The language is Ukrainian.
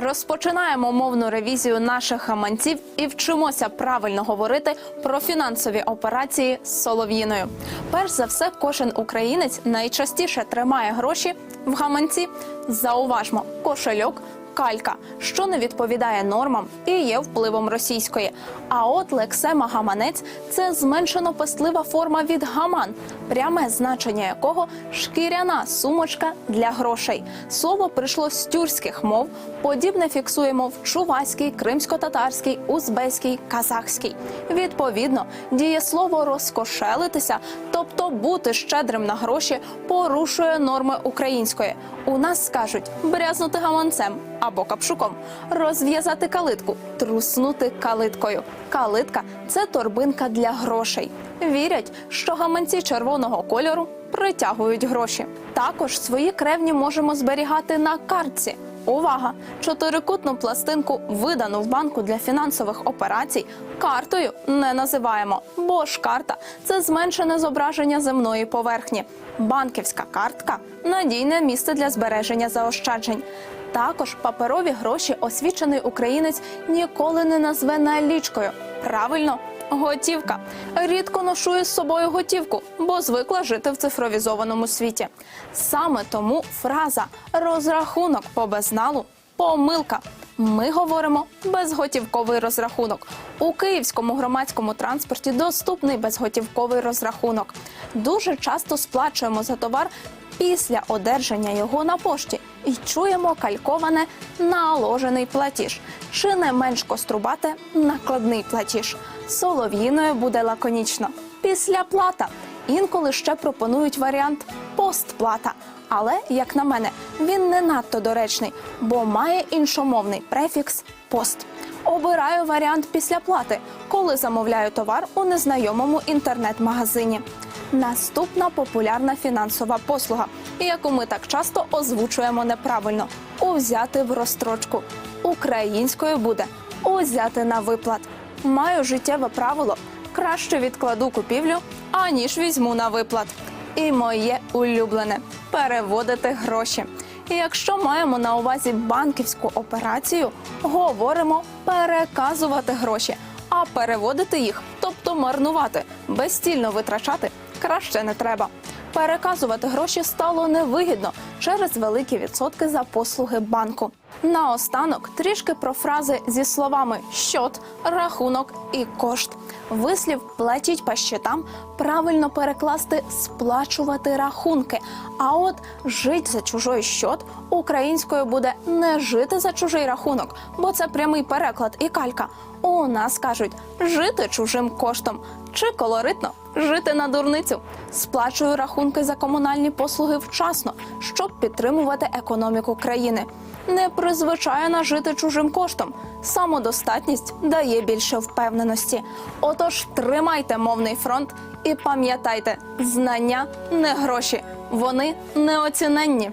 Розпочинаємо мовну ревізію наших гаманців і вчимося правильно говорити про фінансові операції з солов'їною. Перш за все, кожен українець найчастіше тримає гроші в гаманці. Зауважмо, кошельок. Калька, що не відповідає нормам і є впливом російської. А от лексема гаманець це зменшено пестлива форма від гаман, пряме значення якого шкіряна сумочка для грошей. Слово прийшло з тюркських мов. Подібне фіксуємо в чувацькій, кримсько-татарській, узбеській, казахській. Відповідно, дієслово розкошелитися, тобто бути щедрим на гроші, порушує норми української. У нас скажуть брязнути гаманцем або капшуком, розв'язати калитку, труснути калиткою. Калитка це торбинка для грошей. Вірять, що гаманці червоного кольору притягують гроші. Також свої кревні можемо зберігати на картці. Увага! Чотирикутну пластинку, видану в банку для фінансових операцій, картою не називаємо, бо ж карта це зменшене зображення земної поверхні. Банківська картка надійне місце для збереження заощаджень. Також паперові гроші освічений українець ніколи не назве налічкою. Правильно, готівка. Рідко ношу із собою готівку, бо звикла жити в цифровізованому світі. Саме тому фраза розрахунок по безналу помилка. Ми говоримо безготівковий розрахунок. У київському громадському транспорті доступний безготівковий розрахунок. Дуже часто сплачуємо за товар після одержання його на пошті і чуємо кальковане наложений платіж, чи не менш кострубате накладний платіж. Солов'їною буде лаконічно. Після плата. Інколи ще пропонують варіант постплата. Але, як на мене, він не надто доречний, бо має іншомовний префікс пост. Обираю варіант після плати, коли замовляю товар у незнайомому інтернет-магазині. Наступна популярна фінансова послуга, яку ми так часто озвучуємо неправильно: узяти в розстрочку. Українською буде узяти на виплат. Маю життєве правило: краще відкладу купівлю, аніж візьму на виплат. І моє улюблене переводити гроші. І якщо маємо на увазі банківську операцію, говоримо переказувати гроші, а переводити їх, тобто марнувати, безцільно витрачати, краще не треба. Переказувати гроші стало невигідно через великі відсотки за послуги банку. Наостанок трішки про фрази зі словами щот, рахунок і кошт. Вислів платіть по щитам правильно перекласти сплачувати рахунки. А от жить за чужий щот українською буде не жити за чужий рахунок, бо це прямий переклад і калька. У нас кажуть жити чужим коштом чи колоритно жити на дурницю. Сплачую рахунки за комунальні послуги вчасно, щоб підтримувати економіку країни. Не призвичайна жити чужим коштом. Самодостатність дає більше впевненості. Отож, тримайте мовний фронт і пам'ятайте, знання не гроші, вони неоціненні.